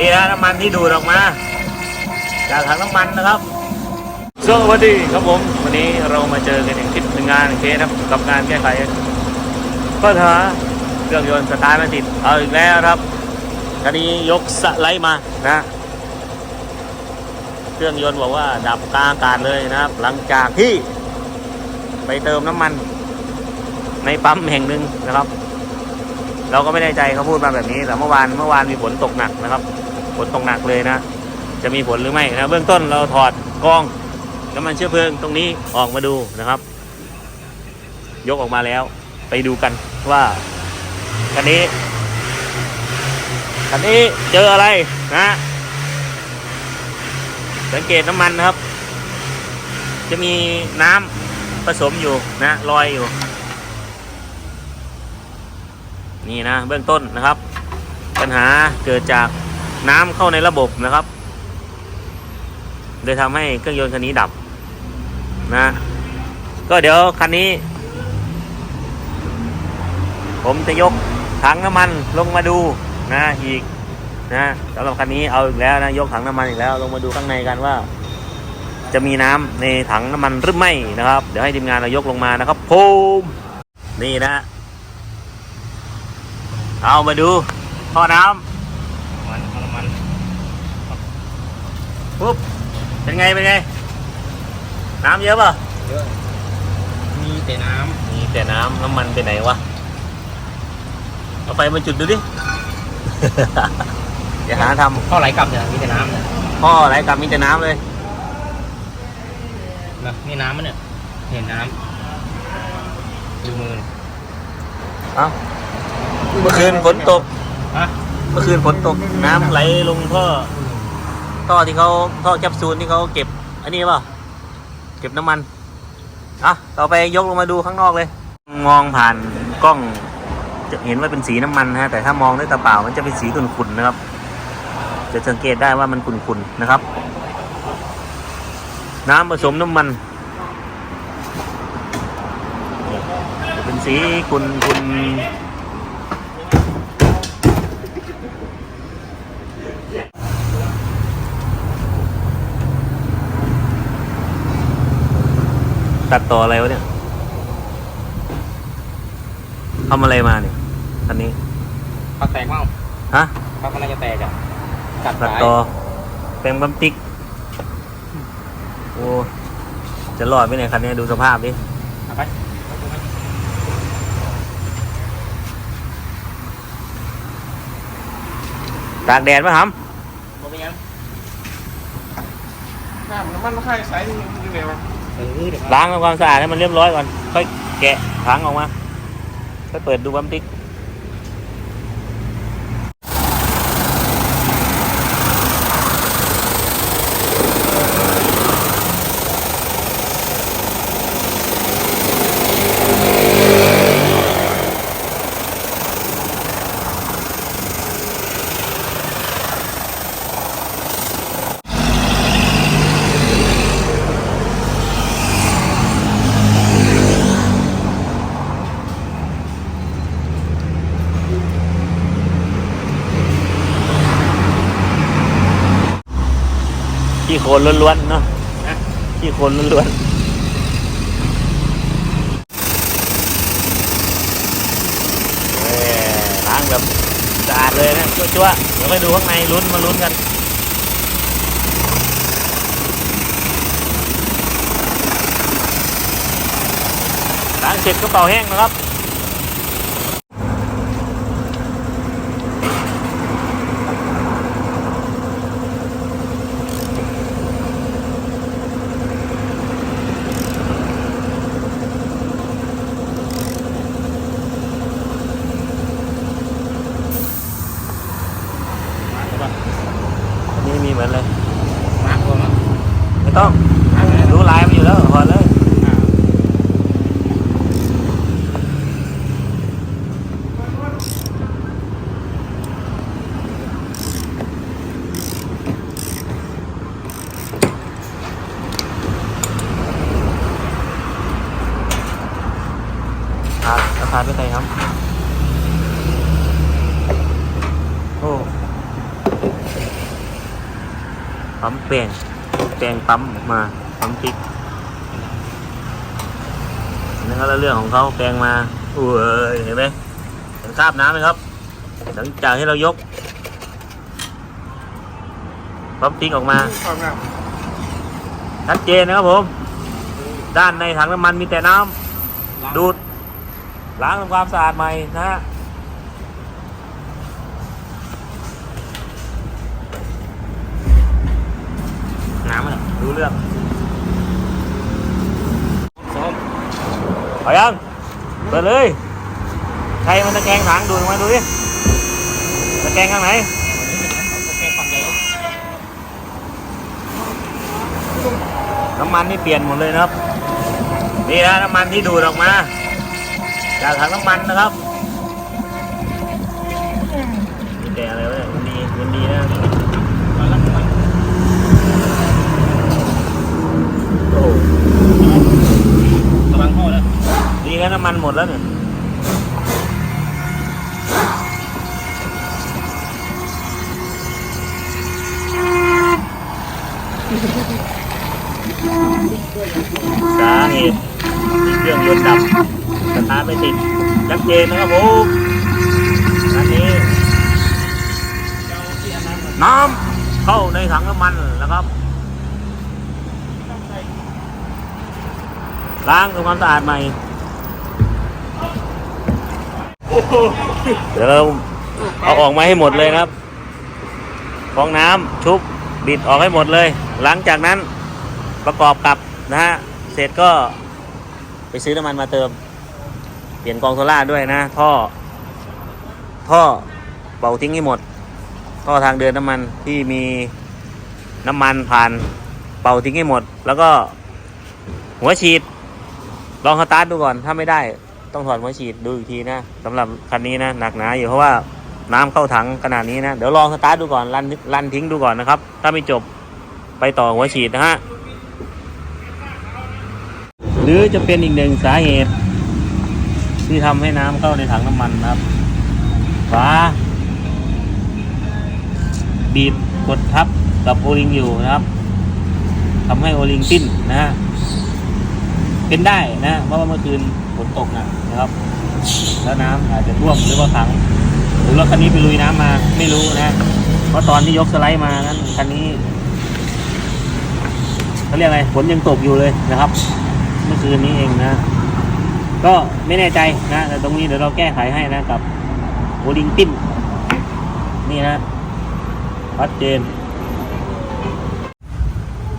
นี่นะน้ำมันที่ดูดออกมา จากถังน้ำมันนะครับสวัสดีครับผม วันนี้เรามาเจอกันในคลิปหนึ่งงานเคสครับกับงานแก้ไขปัญหาเครื่องยนต์สตาร์ทไม่ติดเอาอีกแล้วครับคดียกสไลด์มานะ เครื่องยนต์บอกว่าดับกลางอากาศเลยนะครับ หลังจากที่ไปเติมน้ำมัน ในปั๊มแห่งหนึ่งนะครับ เราก็ไม่แน่ใจเขาพูดมาแบบนี้แต่เมื่อวานเมื่อวานมีฝนตกหนักนะครับ นตกหนักเลยนะ จะมีผลหรือไม่นะเบื้องต้นเราถอดกองน้ำมันเชื้อเพลิงตรงนี้ออกมาดูนะครับ ยกออกมาแล้วไปดูกันว่าคันนี้คันนี้เจออะไรนะ สังเกตน้ำมันนะครับ จะมีน้ำผสมอยู่นะลอยอยู่ นี่นะเบื้องต้นนะครับ ปัญหาเกิดจาก น้ำเข้าในระบบนะครับเลยทำให้เครื่องยนต์คันนี้ดับนะ ก็เดี๋ยวคันนี้ ผมจะยกถังน้ำมันลงมาดูนะอีกนะสำหรับคันนี้เอาอีกแล้วนะยกถังน้ำมันอีกแล้ว ลงมาดูข้างในกันว่า จะมีน้ำในถังน้ำมันหรือไม่นะครับ เดี๋ยวให้ทีมงานเรายกลงมานะครับภูมินี่นะ เอามาดูท่อน้ำมันน้ำมัน ปุ๊บเป็นไงเป็นไง น้ำเยอะป่ะเยอะมีแต่น้มีแต่น้ำน้ำมันไปไหนวะเอาไฟมาจุดดูดิอย่าหาทำท่อไหลกลับเนี่ยมีแต่น้ำเนี่ยำพ่ออะไรกับมีแต่น้ำเลยนะนี่น้ำมันเนี่ยเห็นน้ำดูมือเอ้าเมื่อคืนฝนตกฮะเมื่อคืนฝนตกน้ำไหลลงท่อ ท่อที่เขาท่อแคปซูลที่เขาเก็บ อันนี้เปล่าเก็บน้ำมันอะต่อไปยกลงมาดูข้างนอกเลย มองผ่านกล้องจะเห็นว่าเป็นสีน้ำมันนะฮะแต่ถ้ามองด้วยตาเปล่ามันจะเป็นสีขุ่นๆนะครับ จะสังเกตได้ว่ามันขุ่นๆนะครับ น้ำผสมน้ำมันจะเป็นสีขุ่นๆ ตัดต่ออะไรวะเนี่ยทำอะไรมาเนี่ยคันนี้พักแตกมั้งฮะพักมันน่าจะแตกอะกัดตัดสายต่อแปลงบัมติกโอ้จะรอดไหมเนี่ยคันนี้ดูสภาพดิเอาไปตากแดดไหมครับบ่เป็นยังน้ำน้ำมันค่ายใสนี่มันยังไงวะเออเดี๋ยว ล้างทำความสะอาดให้มันเรียบร้อยก่อน ค่อยแกะถังออกมาค่อยเปิดดูบัมติก ขี้โคลนล้วนๆเนาะขี้โคลนล้วนๆเอ้ยล้างแบบสะอาดเลยนะจั่วๆเดี๋ยวไปดูข้างในลุ้นมาลุ้นกันล้างเสร็จก็เป่าแห้งนะครับ นี่มีเหมือนเลย มาร์คตัวมั้ง ไม่ต้อง รู้ลายมันอยู่แล้วพอเลย ครับราคาเป็นไงครับ โอ้ปั๊มแป้งแป้งปั๊มออกมาปั๊มพริกนั่นก็เรื่องของเขาแป้งมาอุ้ยเห็นไหมเห็นคราบน้ำไหมครับ หลังจากที่เรายกปั๊มพริกออกมาความงามชัดเจนนะครับผม ด้านในถังน้ำมันมีแต่น้ำดูด ล้างทำความสะอาดใหม่นะฮะน้ำมันดูเรื่องซ้อมเอายังเปิดเลยใครมันตะแกงถังดูดออกมาดูดิตะแกงข้างไหนน้ำมันนี่เปลี่ยนหมดเลยนะครับ นี่นะน้ำมันที่ดูดออกมา จากถังน้ำมันนะครับมีแต่อะไรวะมันดีมันดีนะโอ้กำลังเข้าแล้วดีนะน้ำมันหมดแล้วเนี่ยสาเหตุที่เครื่องยนต์ดับ ตาไม่ติดชัดเจนนะครับผมอันนี้ น้ำเข้าในถังน้ำมันแล้วครับล้างทำความสะอาดใหม่ เดี๋ยวเราเอาออกมาให้หมดเลยครับฟองน้ำชุบบิดออกให้หมดเลย หลังจากนั้นประกอบกับนะฮะ เสร็จก็ไปซื้อน้ำมันมาเติม เปลี่ยนกองโซล่าด้วยนะ ท่อ ท่อเป่าทิ้งให้หมด ท่อทางเดินน้ำมันที่มีน้ำมันผ่านเป่าทิ้งให้หมด แล้วก็หัวฉีด ลองสตาร์ทดูก่อน ถ้าไม่ได้ต้องถอดหัวฉีดดูอีกทีนะสำหรับคันนี้นะหนักหนาอยู่เพราะว่าน้ำเข้าถังขนาดนี้นะเดี๋ยวลองสตาร์ทดูก่อนรันรันทิ้งดูก่อนนะครับ ถ้าไม่จบไปต่อหัวฉีดนะฮะหรือจะเป็นอีกหนึ่งสาเหตุ ที่ทำให้น้ำเข้าในถังน้ำมันนะครับฝาบีบกดทับกับโอลิงอยู่นะครับทำให้โอลิงปิ้นนะฮะเป็นได้นะเพราะว่าเมื่อคืนฝนตกหนักนะครับ แล้วน้ำอาจจะท่วมหรือว่าขัง หรือรถคันนี้ไปลุยน้ำมาไม่รู้นะ เพราะตอนที่ยกสไลด์มานั้นคันนี้เขาเรียกอะไรฝนยังตกอยู่เลยนะครับ เมื่อคืนนี้เองนะ ก็ไม่แน่ใจนะแต่ตรงนี้เดี๋ยวเราแก้ไขให้นะกับโอลิงปิ้นนี่นะชัดเจน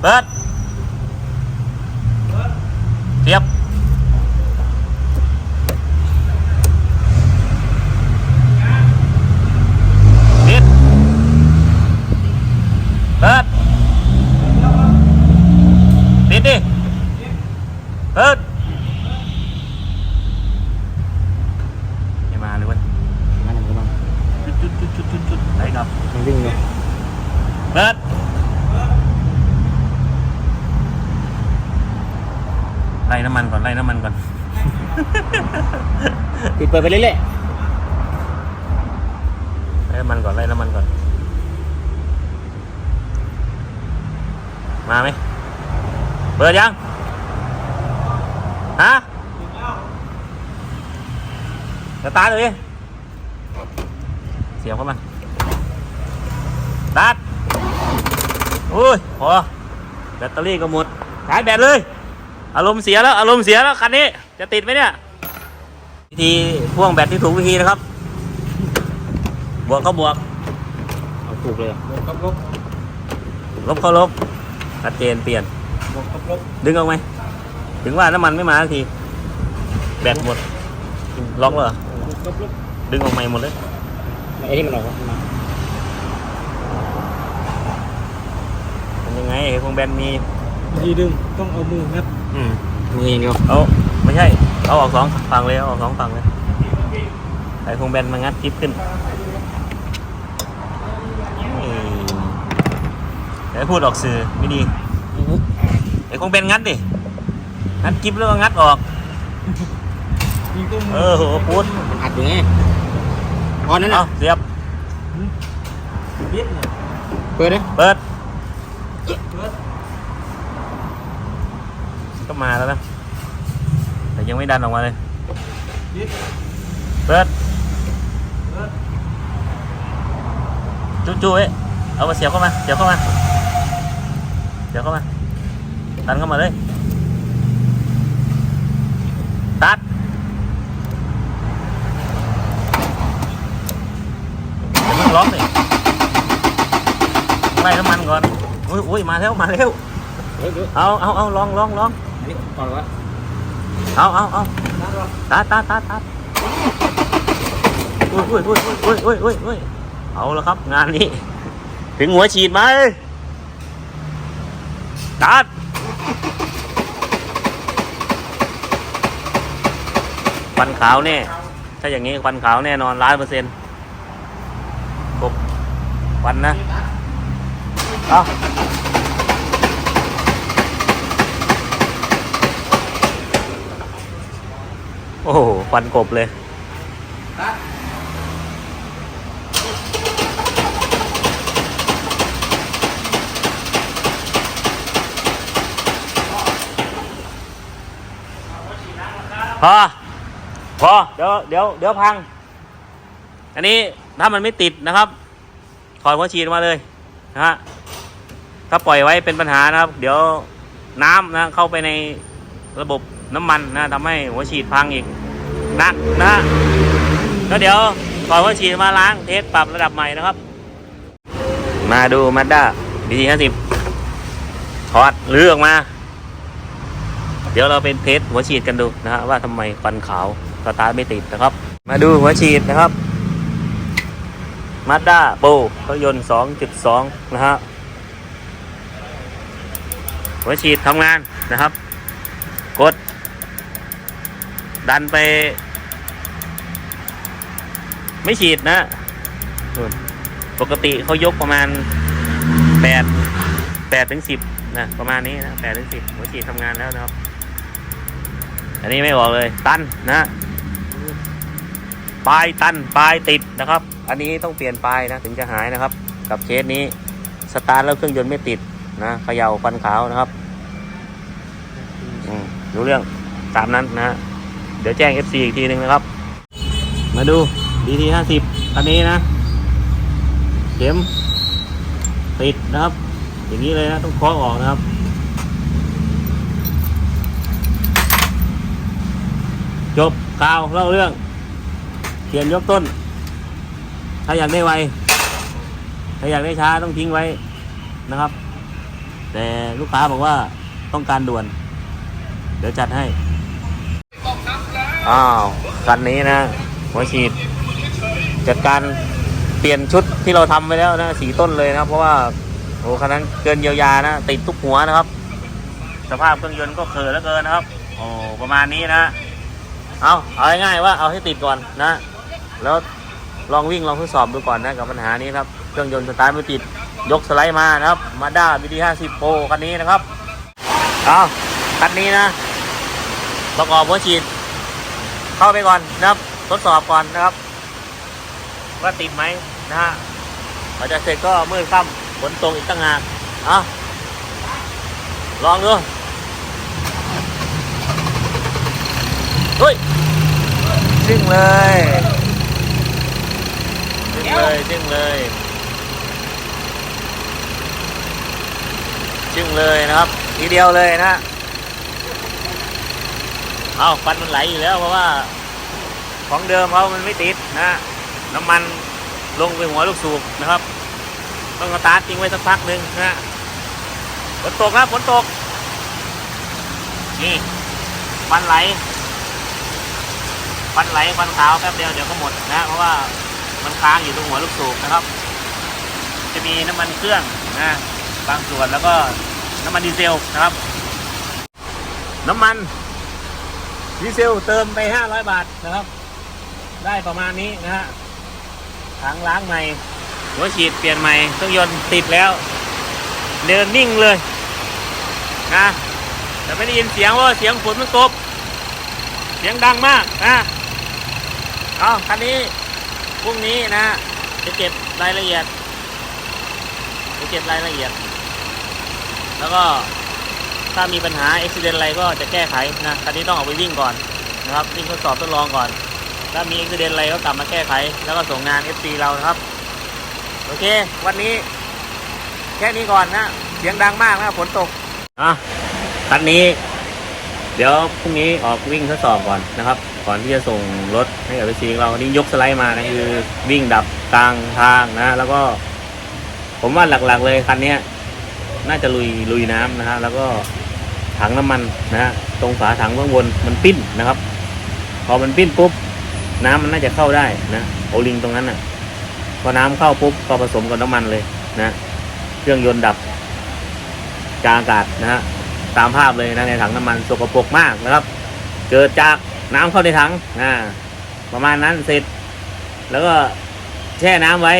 เปิดเทียบปิดเปิดปิดดิเปิดไม่มาเลยเว้ย นั่นก็บ้าง จุดจุดจุดจุดจุดจุดไหนครับ มันวิ่งเลย เปิด ไล่น้ำมันก่อนไล่น้ำมันก่อน ปิดเปิดไปเรื่อยไล่น้ำมันก่อนไล่น้ำมันก่อน มาไหมเปิดยัง ฮะจะตาร์ทเลยดิเสียบเข้ามาตาร์ทอุ้ยพอแบตเตอรี่ก็หมดชาร์จแบตเลย อารมณ์เสียแล้วอารมณ์เสียแล้วคันนี้ จะติดไหมเนี่ยวิธีพ่วงแบตที่ถูกวิธีนะครับ บวกก็บวกๆเอาถูกเลยอะบวกกับลบลบเข้าลบชัดเจนเปลี่ยนบวกกับลบดึงออกไหมถึงว่าน้ำมันไม่มาสักทีแบตหมดล็อกแล้วเหรอบวกกับลบดึงออกใหม่หมดเลยไอ้ที่มันออกมาเป็นยังไงไอ้พวงแบนมีทีดึงต้องเอามืองัด อืมมืออย่างเดียวเอาไม่ใช่ เอาออกสองฝั่งเลยเอาออกสองฝั่งเลยไอ้พวงแบนมางัดกิ๊บขึ้นนี่เดี๋ยวพูดออกสื่อไม่ดีไอ้พวงแบนงัดดิ งัดกิ๊บแล้วก็งัดออกยิงตัวมืเออโหพูดมันอัดอยู่ไงพอนั้นเอานะเสียบเบี้ยเนี่ยเปิดเลยเปิด เบิร์ด ก็มาแล้วนะแต่ยังไม่ดันออกมาเลยยิดเปิดเบิร์ดจุ๊จุ๊เอ้ยเอามาเสียบเข้าม เสียบเข้ามาเสียบเข้ามาดันเข้ามาเลยตัดอย่าเพิ่งล็อกเลยไล่น้ำมันก่อนอุ้ยอุ้ยมาแล้วมาแล้วเฮ้ยเฮ้ยเอาเอาเอาลองลองลองอันนี้ก่อนวะเอาเอาเอาตัดตัดตัดตัดอุ้ยอุ้ยอุ้ยอุ้ยอุ้ยอุ้ยอุ้ยเอาแล้วครับงานนี้ ถึงหัวฉีดไหมตัดควันขาวแน่ ถ้าอย่างนี้ควันขาวแน่นอนร้อยเปอร์เซ็นต์กบควันนะ เอา โอ้โหควันกบเลยพอพอเดี๋ยวเดี๋ยวเดี๋ยวพัง อันนี้ถ้ามันไม่ติดนะครับ ถอดหัวฉีดมาเลยนะฮะถ้าปล่อยไว้เป็นปัญหานะครับ เดี๋ยวน้ำนะเข้าไปในระบบ น้ำมันนะทำให้หัวฉีดพังอีกหนักนะแล้วเดี๋ยวถอดหัวฉีดมาล้างเทสปรับระดับใหม่นะครับ มาดูมาด้าบีทีห้าสิบถอดเลือกมา เดี๋ยวเราเป็นเทสหัวฉีดกันดูนะฮะว่าทำไมควันขาวสตาร์ไม่ติดนะครับ มาดูหัวฉีดนะครับมาด้าโบเครื่องยนต์2.2นะฮะหัวฉีดทำงานนะครับ กด ดันไป ไม่ฉีดนะนู่นปกติเขายกประมาณ8 8ถึง10นะประมาณนี้นะ8ถึง10หัวฉีดทำงานแล้วนะครับ อันนี้ไม่บอกเลย ตันนะปลายตันปลายติดนะครับ อันนี้ต้องเปลี่ยนปลายนะถึงจะหายนะครับ กับเคสนี้สตาร์ทแล้วเครื่องยนต์ไม่ติดนะเขย่าควันขาวนะครับอืมรู้เรื่องตามนั้นนะ เดี๋ยวแจ้ง FC อีกทีหนึ่งนะครับ มาดู DT ห้าสิบอันนี้นะเข็มติดนะครับ อย่างนี้เลยนะ ต้องเคาะออกนะครับจบข่าวเล่าเรื่องเขียนยกต้น ถ้าอยากได้ไว ถ้าอยากได้ช้าต้องทิ้งไว้นะครับ แต่ลูกค้าบอกว่าต้องการด่วน เดี๋ยวจัดให้ อ้าวคันนี้นะหัวฉีดจัดการเปลี่ยนชุดที่เราทำไปแล้วนะสีต้นเลยนะครับเพราะว่าโอ้คันนั้นเกินเยียวยานะติดทุกหัวนะครับ สภาพเครื่องยนต์ก็เขินแล้วเกินนะครับโอ้ประมาณนี้นะ เอาเอาง่ายๆว่าเอาให้ติดก่อนนะ แล้วลองวิ่งลองทดสอบดูก่อนนะกับปัญหานี้ครับเครื่องยนต์สตาร์ทไม่ติดยกสไลด์มานะครับมาด้าบีดีห้าสิบโปรคันนี้นะครับเอาคันนี้นะ ประกอบหัวฉีด เข้าไปก่อนนะครับ ทดสอบก่อนนะครับ ว่าติดไหมนะฮะพอจะเสร็จก็มืดค่ำฝนตกอีกตั้งหากเอาลองดูเฮ้ยจึ้งเลยจึ้งเลยจึ้งเลยจึ้งเลยนะครับ ทีเดียวเลยนะ เอาฟันมันไหลอยู่แล้วเพราะว่า ของเดิมเขามันไม่ติดนะน้ำมันลงไปหัวลูกสูบนะครับ ต้องสตาร์ททิ้งไว้สักพักหนึ่งนะฝนตกครับฝนตก นี่ฟันไหลควันไหลควันขาวแป๊บเดียวเดี๋ยวก็หมดนะ เพราะว่ามันค้างอยู่ตรงหัวลูกสูบนะครับ จะมีน้ำมันเครื่องนะบางส่วนแล้วก็น้ำมันดีเซลนะครับ น้ำมัน ดีเซลเติมไป 500 บาทนะครับ ได้ประมาณนี้นะฮะถังล้างใหม่หัวฉีดเปลี่ยนใหม่เครื่องยนต์ติดแล้ว เดินนิ่งเลยนะแต่ไม่ได้ยินเสียงว่าเสียงฝนมันตกเสียงดังมากนะเอาคันนี้พรุ่งนี้นะจะเก็บรายละเอียดจะเก็บรายละเอียด แล้วก็ ถ้ามีปัญหาอุบิเหตุอะไรก็จะแก้ไขนะคันนี้ต้องเอาไปวิ่งก่อนนะครับวิ่งทดสอบทดลองก่อน ถ้ามีอุบิเหตุอะไรก็กลับมาแก้ไข แล้วก็ส่งงาน FC เรานะครับ โอเค วันนี้แค่นี้ก่อนนะเสียงดังมากนะฝนตกอะคันนี้ เดี๋ยวพรุ่งนี้ออกวิ่งทดสอบก่อนนะครับ ก่อนที่จะส่งรถให้กับ FC ของเรานี่ยกสไลด์มานะคือวิ่งดับกลางทางนะ แล้วก็ ผมว่าหลักๆเลยคันนี้น่าจะลุยลุยน้ำนะฮะแล้วก็ ถังน้ำมันนะฮะตรงฝาถังข้างบนมันปิ้นนะครับ พอมันปิ้นปุ๊บ น้ำมันน่าจะเข้าได้นะโอลิงตรงนั้นน่ะพอน้ำเข้าปุ๊บก็ผสมกับน้ำมันเลยนะเครื่องยนต์ดับกลางอากาศนะฮะตามภาพเลยนะในถังน้ำมันสกปรกมากนะครับ เกิดจากน้ำเข้าในถังอ่าประมาณนั้นเสร็จ แล้วก็แช่น้ำไว้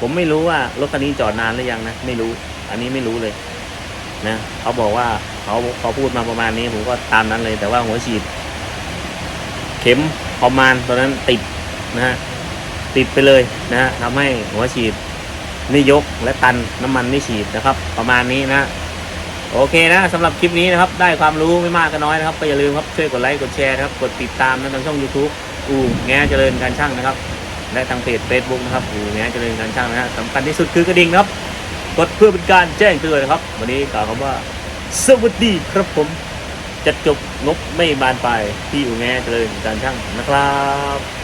ผมไม่รู้ว่ารถคันนี้จอดนานหรือยังนะ ไม่รู้ อันนี้ไม่รู้เลย นะเขาบอกว่าเขาเขาพูดมาประมาณนี้ผมก็ตามนั้นเลย แต่ว่าหัวฉีด เข็มประมาณตอนนั้นติดนะฮะติดไปเลยนะฮะทำให้หัวฉีดนี่ยกและตันน้ำมันนี่ฉีดนะครับ ประมาณนี้นะโอเคนะสำหรับคลิปนี้นะครับ ได้ความรู้ไม่มากก็น้อยนะครับ ก็อย่าลืมครับช่วยกดไลค์กดแชร์นะครับ กดติดตามนะทางช่อง YouTube อูแงเจริญการช่างนะครับ และทางเพจ Facebook นะครับอูแงเจริญการช่างนะฮะสำคัญที่สุดคือกระดิ่งครับ กดเพื่อเป็นการแจ้งเตือนนะครับ วันนี้กล่าวคำว่า สวัสดีครับผม จะจบงบไม่บานปลายที่อูแงเจริญการช่างนะครับ